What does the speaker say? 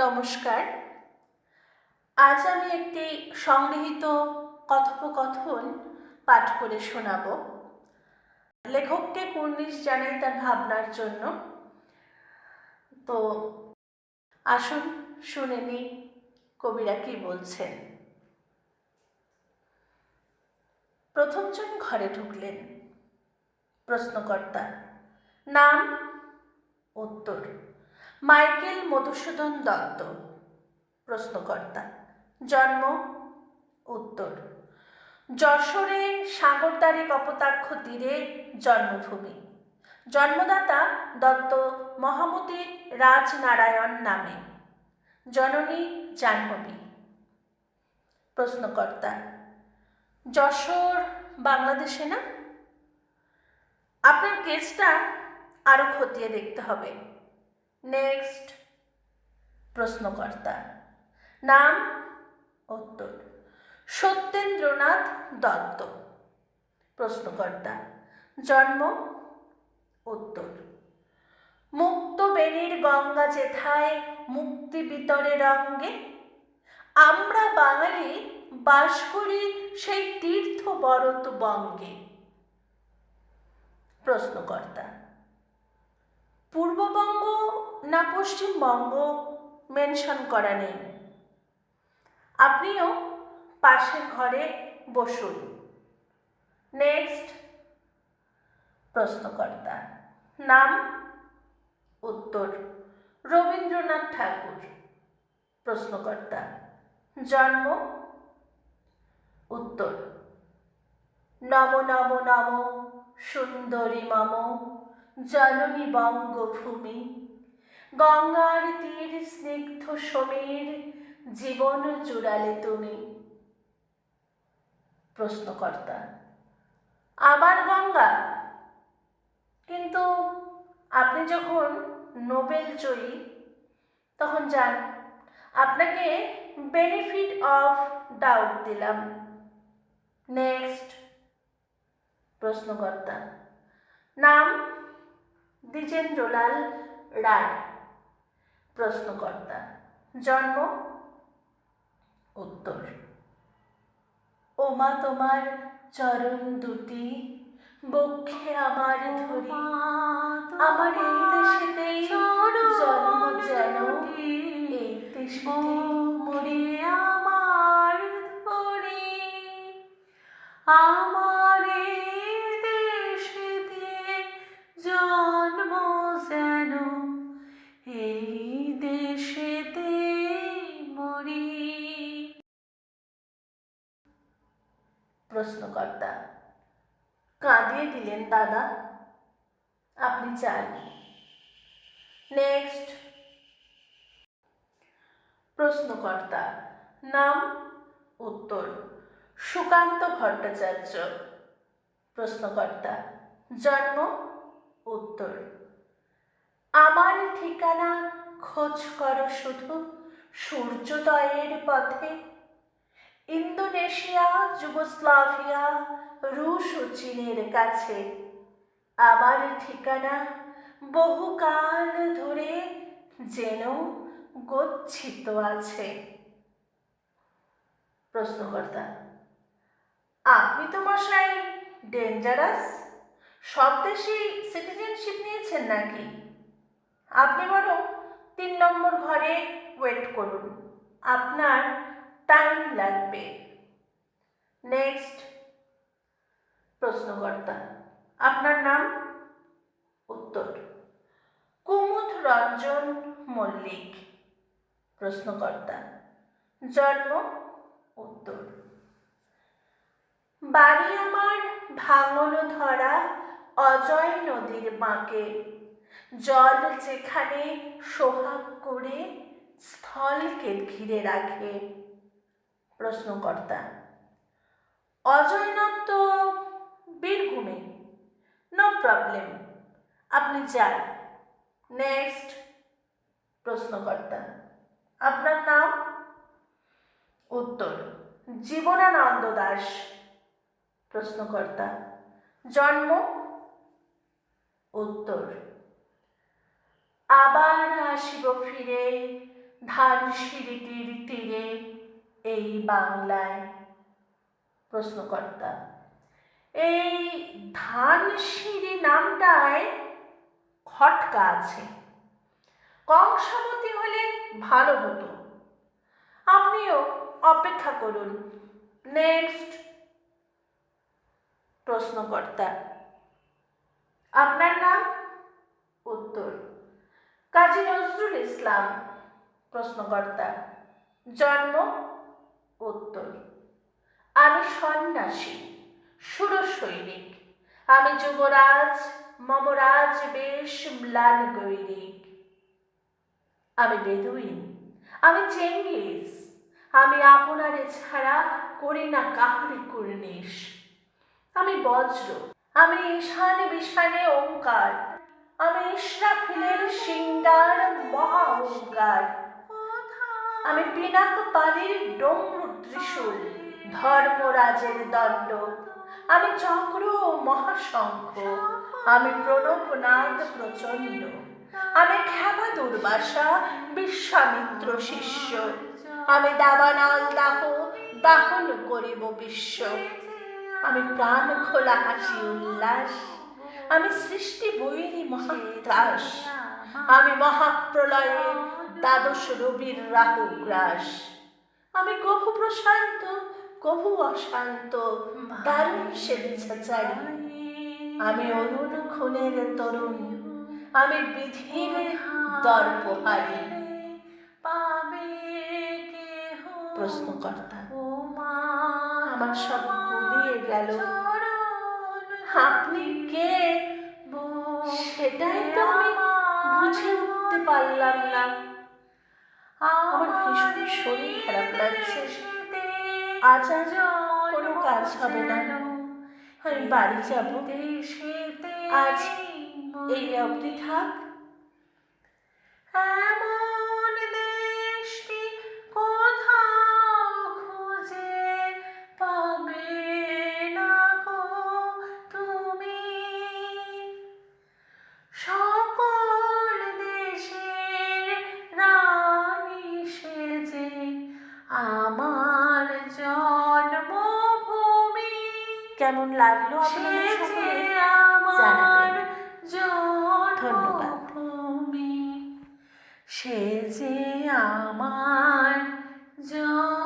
নমস্কার। আজ আমি একটি সংগৃহীত কথোপকথন পাঠ করে শোনাব। লেখককে কুর্নিশ জানাই তার ভাবনার জন্য। তো আসুন শুনে নিই কবিরা কি বলছেন। প্রথমজন ঘরে ঢুকলেন। প্রশ্নকর্তা, নাম, উত্তর। মাইকেল মধুসূদন দত্ত। প্রশ্নকর্তা। জন্ম, উত্তর। যশোরে সাগরদারি কপোতাক্ষ তীরে জন্মভূমি। জন্মদাতা দত্ত মহামতি রাজনারায়ণ নামে। জননী জাহ্নবী। প্রশ্নকর্তা। যশোর বাংলাদেশে না? আপনার কেসটা আরও খতিয়ে দেখতে হবে। নেক্সট প্রশ্নকর্তা। নাম, উত্তর। সত্যেন্দ্রনাথ দত্ত। প্রশ্নকর্তা, জন্ম, উত্তর। মুক্ত বেণীর গঙ্গা যেথায়, মুক্তি বিতরে রঙ্গে। আমরা বাঙালি বাস করি সেই তীর্থ বরত বঙ্গে। প্রশ্নকর্তা, পূর্ববঙ্গ না পশ্চিমবঙ্গ মেনশন করা নেই। আপনিও পাশের ঘরে বসুন। নেক্সট প্রশ্নকর্তা। নাম, উত্তর, রবীন্দ্রনাথ ঠাকুর। প্রশ্নকর্তা, জন্ম, উত্তর। নম নম নম, সুন্দরী মম, জননী বঙ্গভূমি। গঙ্গার তীর স্নিগ্ধ সমীর, জীবন জুড়ালে তুমি। প্রশ্নকর্তা, আবার গঙ্গা? কিন্তু আপনি যখন নোবেল জয়ী, তখন যান, আপনাকে বেনিফিট অফ ডাউট দিলাম। নেক্সট প্রশ্নকর্তা, নাম দ্বিজেন্দ্রলাল রায়। প্রশ্নকর্তা। জন্ম, উত্তর। ওমা তোমার চরণ দুটি, বক্ষে আমার ধরি। আমার এই দেশেতেই জন্ম যেন এই দেশেতেই। প্রশ্নকর্তা। কাঁদিয়ে দিলেন দাদা। আপনি চান। নেক্সট। প্রশ্নকর্তা, নাম, উত্তর, সুকান্ত ভট্টাচার্য। প্রশ্নকর্তা, জন্ম, উত্তর। আমার ঠিকানা খোঁজ করো শুধু সূর্যোদয়ের পথে। ইন্দোনেশিয়া, যুগোস্লাভিয়া, রুশ ও চীনের কাছে। আমার ঠিকানা বহুকাল ধরে যেন গচ্ছিত আছে। প্রশ্নকর্তা, আপনি তো মশাই ডেঞ্জারাস সব দেশেই সিটিজেনশিপ নিয়েছেন নাকি? আপনি বরং তিন নম্বর ঘরে ওয়েট করুন। আপনার টাইম লাগবে নেক্সট প্রশ্নকর্তা। আপনার নাম? উত্তর। কুমুদ রঞ্জন মল্লিক। প্রশ্নকর্তা। জন্ম? উত্তর। বাড়ি আমার ভাঙন ধরা অজয় নদীর বাঁকে। জল যেখানে সোহাগ করে স্থলকে ঘিরে রাখে। প্রশ্নকর্তা। অজয়নাথ তো বীরভূমে নো প্রবলেম আপনি যান। নেক্সট প্রশ্নকর্তা। আপনার নাম? উত্তর, জীবনানন্দ দাস। প্রশ্নকর্তা, জন্ম? উত্তর, আবার আসিব ফিরে ধান সিঁড়িটির তীরে। এই বাংলায় প্রশ্নকর্তা। এই ধান সিঁড়ি নামটায় খটকা আছে। কংসাবতী হলে ভালো হতো। আপনিও অপেক্ষা করুন। নেক্সট প্রশ্নকর্তা। আপনার নাম? উত্তর। কাজী নজরুল ইসলাম, প্রশ্নকর্তা। জন্ম উত্তর। আমি সন্ন্যাসী সুর সৈনিক আমি যুবরাজ, মমরাজ, বেশ ম্লান গৈরিক। আমি বেদুইন, আমি চেঙ্গিস। আমি আপনারে ছাড়া করি না কাহারি কুর্নিশ। আমি বজ্র, আমি ঈশানে বিশানে ওঙ্কার। আমি ইসরাফিলের সিঙ্গার মহা ওঙ্কার। আমি পিনাক পানির ডমরু ত্রিশূল ধর্মরাজের দণ্ড। আমি চক্র মহাশঙ্খ, আমি প্রণবনাদ প্রচণ্ড। আমি খ্যাপা দুর্বাসা, বিশ্বামিত্র শিষ্য। আমি দাবানল দাহ দাহন করিব বিশ্ব। আমি প্রাণ খোলা হাসি উল্লাস। আমি সৃষ্টি বৈরী মহাত্রাস। আমি মহাপ্রলয়ের দ্বাদশ রবির রাহু গ্রাস। আমি কভু প্রশান্ত কভু অশান্ত দারুণ স্বেচ্ছাচারী আমি অরুণ খুনের তরুণ আমি বিধির দর্পহারী। প্রশ্নকর্তা আমার সব গুলিয়ে গেল। আপনি কে? সেটাই তো আমি বুঝে উঠতে পারলাম না। আমার ভীষণ শরীর খারাপ লাগছে। আজ আজ কোনো কাজ হবে না। আমি বাড়ি যাব। আজ এই অবধি থাক। কেমন লাগল আপনাদের ধন্যবাদ। সে যে আমার জন